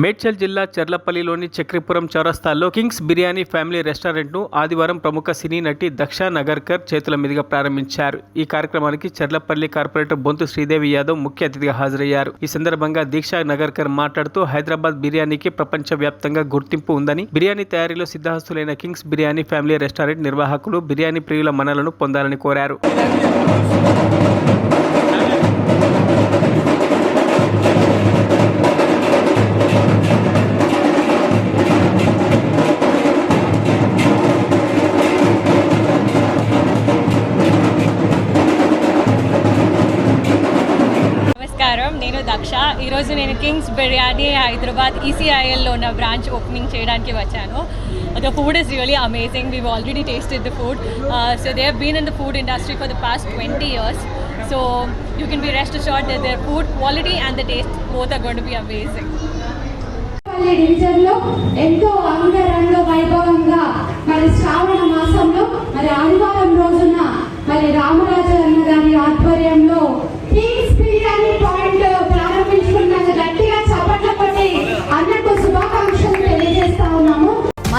మేడ్చల్ జిల్లా చర్లపల్లిలోని చక్రిపురం చౌరస్తాల్లో కింగ్స్ బిర్యానీ ఫ్యామిలీ రెస్టారెంట్ను ఆదివారం ప్రముఖ సినీ నటి దక్ష నగర్కర్ చేతుల మీదుగా ప్రారంభించారు. ఈ కార్యక్రమానికి చర్లపల్లి కార్పొరేటర్ బొంతు శ్రీదేవి యాదవ్ ముఖ్య అతిథిగా హాజరయ్యారు. ఈ సందర్భంగా దీక్షా నగర్కర్ మాట్లాడుతూ హైదరాబాద్ బిర్యానీకి ప్రపంచ వ్యాప్తంగా గుర్తింపు ఉందని బిర్యానీ తయారీలో సిద్ధహస్తులైన కింగ్స్ బిర్యానీ ఫ్యామిలీ రెస్టారెంట్ నిర్వాహకులు బిర్యానీ ప్రియుల మనలను పొందాలని కోరారు. దక్ష. ఈరోజు నేను కింగ్స్ బిర్యానీ హైదరాబాద్ ఈసీఐఎల్లో ఉన్న బ్రాంచ్ ఓపెనింగ్ చేయడానికి వచ్చాను. The food is really amazing we already tasted the food so they have been in the food industry for the past twenty years so you can be rest assured that their food quality and the taste both are gonna be amazing డివిజన్లో ఎంతో అంగరంగ వైభవంగా మరి శ్రావణ మాసంలో మరి ఆదివారం రోజున మరి రామరాజు అన్న గారి ఆధ్వర్యంలో